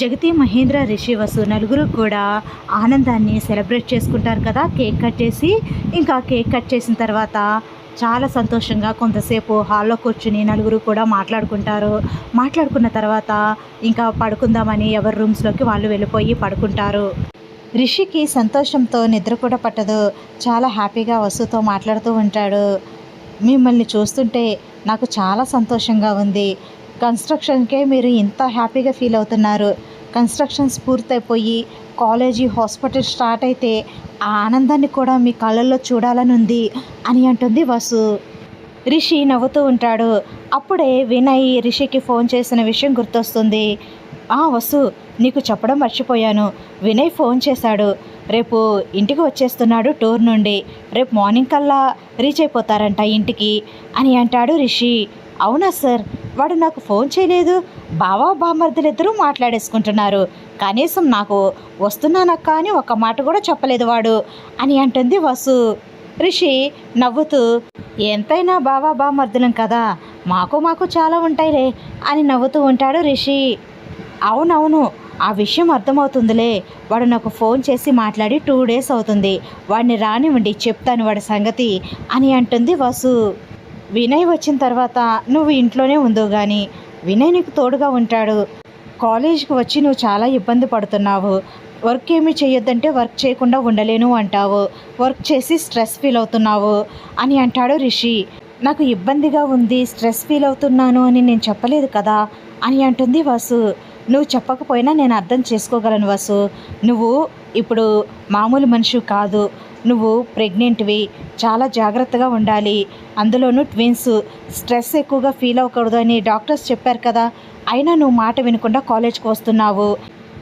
జగతి మహేంద్ర రిషి వసు నలుగురు కూడా ఆనందాన్ని సెలబ్రేట్ చేసుకుంటారు కదా కేక్ కట్ చేసి ఇంకా కేక్ కట్ చేసిన తర్వాత చాలా సంతోషంగా కొంతసేపు హాల్లో కూర్చుని నలుగురు కూడా మాట్లాడుకుంటారు. మాట్లాడుకున్న తర్వాత ఇంకా పడుకుందామని ఎవరి రూమ్స్లోకి వాళ్ళు వెళ్ళిపోయి పడుకుంటారు. రిషికి సంతోషంతో నిద్ర కూడా పట్టదు. చాలా హ్యాపీగా వసుతో మాట్లాడుతూ ఉంటాడు. మిమ్మల్ని చూస్తుంటే నాకు చాలా సంతోషంగా ఉంది. కన్స్ట్రక్షన్కే మీరు ఇంత హ్యాపీగా ఫీల్ అవుతున్నారు. కన్స్ట్రక్షన్స్ పూర్తయిపోయి కాలేజీ హాస్పిటల్ స్టార్ట్ అయితే ఆ ఆనందాన్ని కూడా మీ కళ్ళల్లో చూడాలని ఉంది అని అంటుంది వసు. రిషి నవ్వుతూ ఉంటాడు. అప్పుడే వినయ్ రిషికి ఫోన్ చేసిన విషయం గుర్తొస్తుంది. ఆ వసు నీకు చెప్పడం మర్చిపోయాను. వినయ్ ఫోన్ చేశాడు. రేపు ఇంటికి వచ్చేస్తున్నాడు టూర్ నుండి. రేపు మార్నింగ్ కల్లా రీచ్ అయిపోతారంట ఇంటికి అని అంటాడు రిషి. అవునా సార్? వాడు నాకు ఫోన్ చేయలేదు. బావా బామర్దులిద్దరూ మాట్లాడేసుకుంటున్నారు. కనీసం నాకు వస్తున్నానక్క అని ఒక మాట కూడా చెప్పలేదు వాడు అని అంటుంది వసు. రిషి నవ్వుతూ ఎంతైనా బావా బామర్దులం కదా. మాకు మాకు చాలా ఉంటాయిలే అని నవ్వుతూ ఉంటాడు రిషి. అవునవును. ఆ విషయం అర్థమవుతుందిలే. వాడు నాకు ఫోన్ చేసి మాట్లాడి టూ డేస్ అవుతుంది. వాడిని రానివ్వండి చెప్తాను వాడి సంగతి అని అంటుంది వసు. వినయ్ వచ్చిన తర్వాత నువ్వు ఇంట్లోనే ఉందో కానీ వినయ్ నీకు తోడుగా ఉంటాడు. కాలేజీకి వచ్చి నువ్వు చాలా ఇబ్బంది పడుతున్నావు. వర్క్ ఏమీ చేయొద్దంటే వర్క్ చేయకుండా ఉండలేను అంటావు. వర్క్ చేసి స్ట్రెస్ ఫీల్ అవుతున్నావు అని అంటాడు రిషి. నాకు ఇబ్బందిగా ఉంది స్ట్రెస్ ఫీల్ అవుతున్నాను అని నేను చెప్పలేదు కదా అని అంటుంది వసు. నువ్వు చెప్పకపోయినా నేను అర్థం చేసుకోగలను వసు. నువ్వు ఇప్పుడు మామూలు మనిషి కాదు. నువ్వు ప్రెగ్నెంట్వి చాలా జాగ్రత్తగా ఉండాలి. అందులోనూ ట్విన్స్ స్ట్రెస్ ఎక్కువగా ఫీల్ అవ్వకూడదు అని డాక్టర్స్ చెప్పారు కదా. అయినా నువ్వు మాట వినకుండా కాలేజ్కి వస్తున్నావు.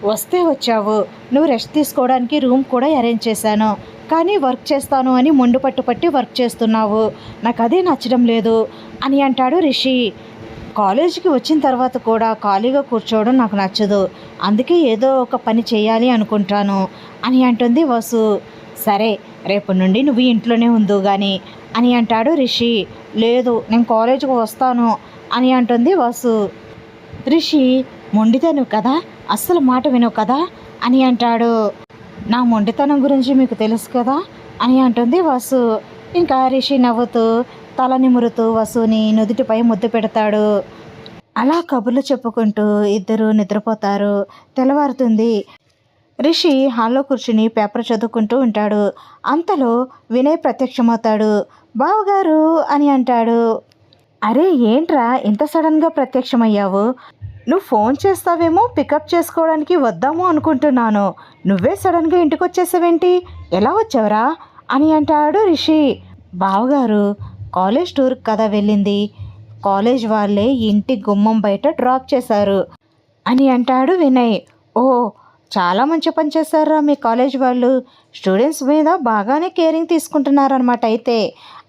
వస్తే వచ్చావు. నువ్వు రెస్ట్ తీసుకోవడానికి రూమ్ కూడా అరేంజ్ చేశాను. కానీ వర్క్ చేస్తాను అని మొండు పట్టు పట్టి వర్క్ చేస్తున్నావు. నాకు అదే నచ్చడం లేదు అని అంటాడు రిషి. కాలేజీకి వచ్చిన తర్వాత కూడా ఖాళీగా కూర్చోవడం నాకు నచ్చదు. అందుకే ఏదో ఒక పని చేయాలి అనుకుంటాను అని అంటుంది వసు. సరే రేపు నుండి నువ్వు ఇంట్లోనే ఉందో కానీ అని అంటాడు రిషి. లేదు నేను కాలేజీకి వస్తాను అని అంటుంది వసు. రిషి మొండితను కదా? అస్సలు మాట వినవు కదా? అని అంటాడు. నా మొండితనం గురించి మీకు తెలుసు కదా? అని అంటుంది వసు. ఇంకా రిషి నవ్వుతూ తల నిమురుతూ వసుని నుదుటిపై ముద్దు పెడతాడు. అలా కబుర్లు చెప్పుకుంటూ ఇద్దరు నిద్రపోతారు. తెల్లవారుతుంది. రిషి హాల్లో కూర్చుని పేపర్ చదువుకుంటూ ఉంటాడు. అంతలో వినయ్ ప్రత్యక్షమవుతాడు. బావగారు అని అంటాడు. అరే ఏంట్రా ఇంత సడన్గా ప్రత్యక్షమయ్యావు? నువ్వు ఫోన్ చేస్తావేమో పికప్ చేసుకోవడానికి వద్దాము అనుకుంటున్నాను. నువ్వే సడన్గా ఇంటికి వచ్చేసావేంటి ఎలా వచ్చావురా? అని అంటాడు రిషి. బావగారు కాలేజ్ టూర్కి కదా వెళ్ళింది. కాలేజ్ వాళ్ళే ఇంటి గుమ్మం బయట డ్రాప్ చేశారు అని అంటాడు వినయ్. ఓ చాలా మంచి పని చేశారా మీ కాలేజ్ వాళ్ళు. స్టూడెంట్స్ మీద బాగానే కేరింగ్ తీసుకుంటున్నారనమాట అయితే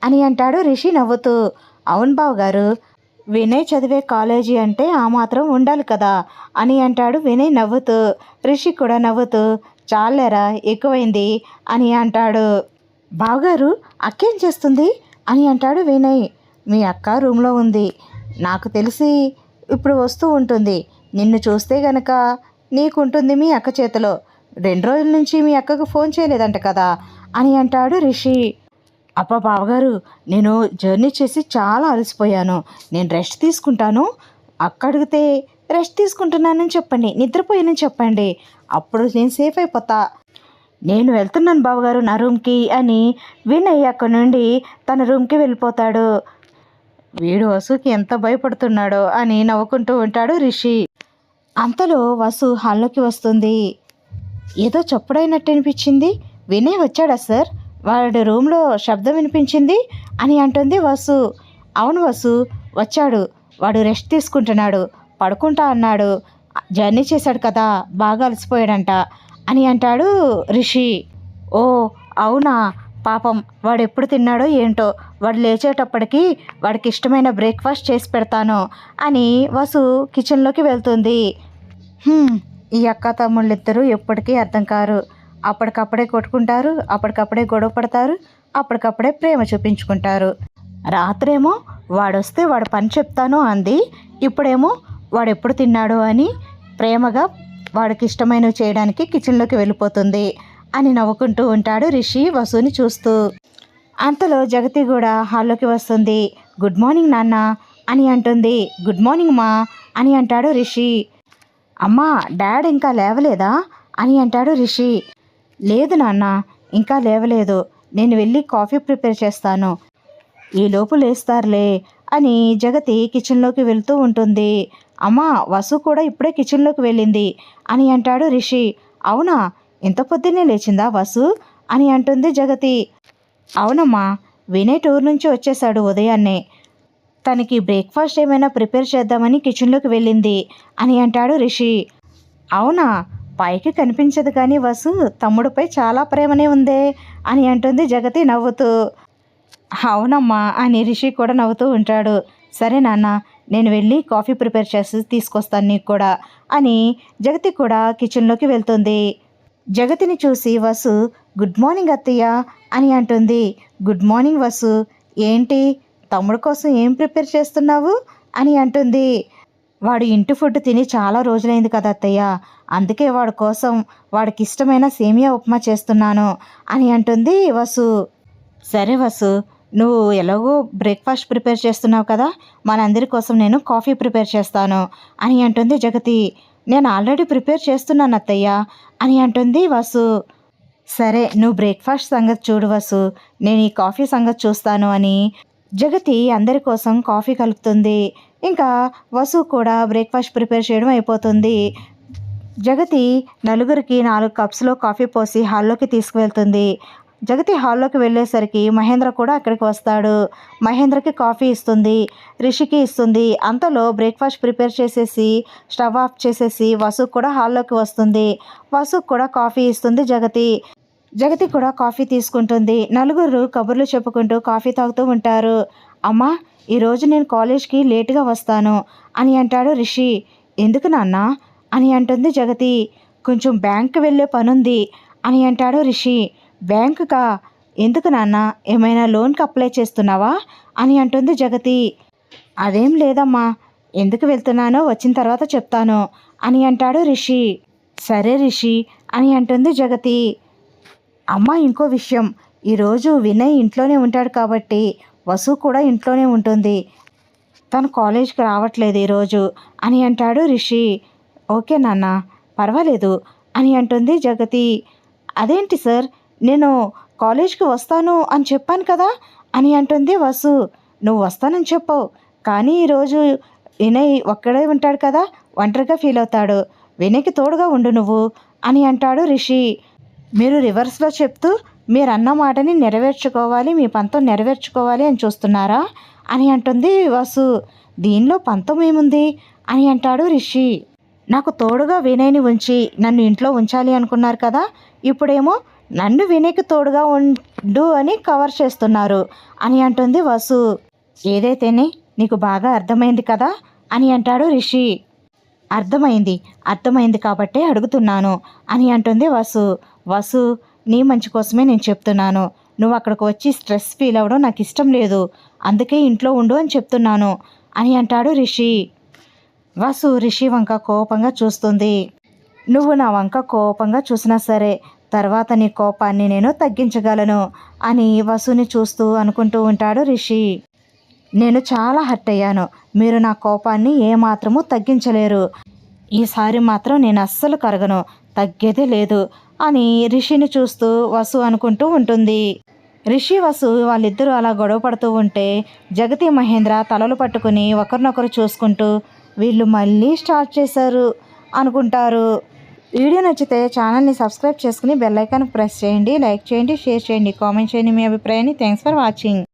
అని అంటాడు రిషి నవ్వుతూ. అవును బావు గారు వినయ్ చదివే కాలేజీ అంటే ఆ మాత్రం ఉండాలి కదా అని అంటాడు వినయ్ నవ్వుతూ. రిషి కూడా నవ్వుతూ చాలేరా ఎక్కువైంది అని అంటాడు. బావగారు అక్కేం చేస్తుంది అని అంటాడు వినయ్. మీ అక్క రూమ్లో ఉంది నాకు తెలిసి ఇప్పుడు వస్తూ ఉంటుంది నిన్ను చూస్తే గనక నీకుంటుంది మీ అక్క చేతిలో. రెండు రోజుల నుంచి మీ అక్కకు ఫోన్ చేయలేదంట కదా అని అంటాడు రిషి. అబ్బా బావగారు నేను జర్నీ చేసి చాలా అలసిపోయాను. నేను రెస్ట్ తీసుకుంటాను. అక్క అడిగితే రెస్ట్ తీసుకుంటున్నానని చెప్పండి. నిద్రపోయానని చెప్పండి. అప్పుడు నేను సేఫ్ అయిపోతా. నేను వెళ్తున్నాను బావగారు నా రూమ్కి అని వినయ్ అక్కడి నుండి తన రూమ్కి వెళ్ళిపోతాడు. వీడు వసుకి ఎంత భయపడుతున్నాడో అని నవ్వుకుంటూ ఉంటాడు రిషి. అంతలో వసు హాల్లోకి వస్తుంది. ఏదో చప్పుడైనట్టు అనిపించింది. వినయ్ వచ్చాడా సార్? వాడి రూమ్లో శబ్దం వినిపించింది అని అంటుంది వసు. అవును వసు వచ్చాడు. వాడు రెస్ట్ తీసుకుంటున్నాడు. పడుకుంటా అన్నాడు. జర్నీ చేశాడు కదా బాగా అలసిపోయాడంట అని అంటాడు రిషి. ఓ అవునా? పాపం వాడు ఎప్పుడు తిన్నాడో ఏంటో వాడు లేచేటప్పటికి వాడికి ఇష్టమైన బ్రేక్ఫాస్ట్ చేసి పెడతాను అని వసు కిచెన్లోకి వెళ్తుంది. ఈ అక్క తమ్ముళ్ళిద్దరూ ఎప్పటికీ అర్థం కారు. అప్పటికప్పుడే కొట్టుకుంటారు అప్పటికప్పుడే గొడవ పడతారు అప్పటికప్పుడే ప్రేమ చూపించుకుంటారు. రాత్రేమో వాడొస్తే వాడు పని చెప్తాను అంది ఇప్పుడేమో వాడు ఎప్పుడు తిన్నాడు అని ప్రేమగా వాడికి ఇష్టమైనవి చేయడానికి కిచెన్లోకి వెళ్ళిపోతుంది. అని నవ్వుకుంటూ ఉంటాడు రిషి వసుని చూస్తూ. అంతలో జగతి కూడా హాల్లోకి వస్తుంది. గుడ్ మార్నింగ్ నాన్న అని అంటుంది. గుడ్ మార్నింగ్ మా అని అంటాడు రిషి. అమ్మా డాడ్ ఇంకా లేవలేదా అని అంటాడు రిషి. లేదు నాన్న ఇంకా లేవలేదు. నేను వెళ్ళి కాఫీ ప్రిపేర్ చేస్తాను. ఈ లోపు లేస్తారులే అని జగతి కిచెన్లోకి వెళ్తూ ఉంటుంది. అమ్మా వసు కూడా ఇప్పుడే కిచెన్లోకి వెళ్ళింది అని అంటాడు రిషి. అవునా? ఇంత పొద్దున్నే లేచిందా వసు? అని అంటుంది జగతి. అవునమ్మా వినయ్ టూర్ నుంచి వచ్చేశాడు ఉదయాన్నే. తనకి బ్రేక్ఫాస్ట్ ఏమైనా ప్రిపేర్ చేద్దామని కిచెన్లోకి వెళ్ళింది అని అంటాడు రిషి. అవునా పైకి కనిపించదు కానీ వసు తమ్ముడిపై చాలా ప్రేమనే ఉందే అని అంటుంది జగతి నవ్వుతూ. అవునమ్మా అని రిషి కూడా నవ్వుతూ ఉంటాడు. సరే నాన్న నేను వెళ్ళి కాఫీ ప్రిపేర్ చేసి తీసుకొస్తాను నీకు కూడా అని జగతి కూడా కిచెన్లోకి వెళ్తుంది. జగతిని చూసి వసు గుడ్ మార్నింగ్ అత్తయ్య అని అంటుంది. గుడ్ మార్నింగ్ వసు ఏంటి? తమ్ముడు కోసం ఏం ప్రిపేర్ చేస్తున్నావు? అని అంటుంది. వాడు ఇంటి ఫుడ్ తిని చాలా రోజులైంది కదా అత్తయ్య. అందుకే వాడి కోసం వాడికి ఇష్టమైన సేమియా ఉప్మా చేస్తున్నాను అని అంటుంది వసు. సరే వసు నువ్వు ఎలాగో బ్రేక్ఫాస్ట్ ప్రిపేర్ చేస్తున్నావు కదా మనందరి కోసం నేను కాఫీ ప్రిపేర్ చేస్తాను అని అంటుంది జగతి. నేను ఆల్రెడీ ప్రిపేర్ చేస్తున్నాను అత్తయ్య అని అంటుంది వసు. సరే నువ్వు బ్రేక్ఫాస్ట్ సంగతి చూడు వసు. నేను ఈ కాఫీ సంగతి చూస్తాను అని జగతి అందరి కోసం కాఫీ కలుపుతుంది. ఇంకా వసు కూడా బ్రేక్ఫాస్ట్ ప్రిపేర్ చేయడం అయిపోతుంది. జగతి నలుగురికి నాలుగు కప్స్లో కాఫీ పోసి హాల్లోకి తీసుకువెళ్తుంది. జగతి హాల్లోకి వెళ్ళేసరికి మహేంద్ర కూడా అక్కడికి వస్తాడు. మహేంద్రకి కాఫీ ఇస్తుంది రిషికి ఇస్తుంది. అంతలో బ్రేక్ఫాస్ట్ ప్రిపేర్ చేసేసి స్టవ్ ఆఫ్ చేసేసి వసుకు కూడా హాల్లోకి వస్తుంది. వసుకు కూడా కాఫీ ఇస్తుంది జగతి. జగతి కూడా కాఫీ తీసుకుంటుంది. నలుగురు కబుర్లు చెప్పుకుంటూ కాఫీ తాగుతూ ఉంటారు. అమ్మా ఈరోజు నేను కాలేజ్కి లేటుగా వస్తాను అని అంటాడు రిషి. ఎందుకు నాన్న? అని అంటుంది జగతి. కొంచెం బ్యాంక్ వెళ్ళే పనుంది అని అంటాడు రిషి. బ్యాంకుకా? ఎందుకు నాన్న? ఏమైనా లోన్కి అప్లై చేస్తున్నావా? అని అంటుంది జగతి. అదేం లేదమ్మా. ఎందుకు వెళ్తున్నానో వచ్చిన తర్వాత చెప్తాను అని అంటాడు రిషి. సరే రిషి అని అంటుంది జగతి. అమ్మ ఇంకో విషయం. ఈరోజు వినయ్ ఇంట్లోనే ఉంటాడు కాబట్టి వసు కూడా ఇంట్లోనే ఉంటుంది. తను కాలేజ్కి రావట్లేదు ఈరోజు అని అంటాడు రిషి. ఓకే నాన్న పర్వాలేదు అని అంటుంది జగతి. అదేంటి సార్? నేను కాలేజ్కి వస్తాను అని చెప్పాను కదా అని అంటుంది వసు. నువ్వు వస్తానని చెప్పవు. కానీ ఈరోజు వినయ్ ఒక్కడే ఉంటాడు కదా ఒంటరిగా ఫీల్ అవుతాడు. వినయ్కి తోడుగా ఉండు నువ్వు అని అంటాడు రిషి. మీరు రివర్స్లో చెప్తూ మీరు అన్న మాటని నెరవేర్చుకోవాలి మీ పంతం నెరవేర్చుకోవాలి అని చూస్తున్నారా అని అంటుంది వసు. దీనిలో పంతం ఏముంది అని అంటాడు రిషి. నాకు తోడుగా వినయ్ని ఉంచి నన్ను ఇంట్లో ఉంచాలి అనుకున్నారు కదా ఇప్పుడేమో నన్ను వినయ్కి తోడుగా ఉండు అని కవర్ చేస్తున్నారు అని అంటుంది వసు. ఏదైతేనే నీకు బాగా అర్థమైంది కదా అని అంటాడు రిషి. అర్థమైంది అర్థమైంది కాబట్టే అడుగుతున్నాను అని అంటుంది వసు. వసు నీ మంచి కోసమే నేను చెప్తున్నాను. నువ్వు అక్కడికి వచ్చి స్ట్రెస్ ఫీల్ అవ్వడం నాకు ఇష్టం లేదు. అందుకే ఇంట్లో ఉండు అని చెప్తున్నాను అని అంటాడు రిషి. వసు రిషి వంక కోపంగా చూస్తుంది. నువ్వు నా వంక కోపంగా చూసినా సరే తర్వాత నీ కోపాన్ని నేను తగ్గించగలను అని వసుని చూస్తూ అనుకుంటూ ఉంటాడు రిషి. నేను చాలా హర్ట్ అయ్యాను మీరు నా కోపాన్ని ఏమాత్రము తగ్గించలేరు. ఈసారి మాత్రం నేను అస్సలు కరగను. తగ్గేదే లేదు అని రిషిని చూస్తూ వసు అనుకుంటూ ఉంటుంది. రిషి వసు వాళ్ళిద్దరూ అలా గొడవ పడుతూ ఉంటే జగతి మహేంద్ర తలలు పట్టుకుని ఒకరినొకరు చూసుకుంటూ వీళ్ళు మళ్ళీ స్టార్ట్ చేశారు అనుకుంటారు. వీడియో నచ్చితే ఛానల్ని సబ్స్క్రైబ్ చేసుకుని బెల్లైకాన్ ప్రెస్ చేయండి లైక్ చేయండి షేర్ చేయండి కామెంట్ చేయండి మీ అభిప్రాయాన్ని. Thanks for watching.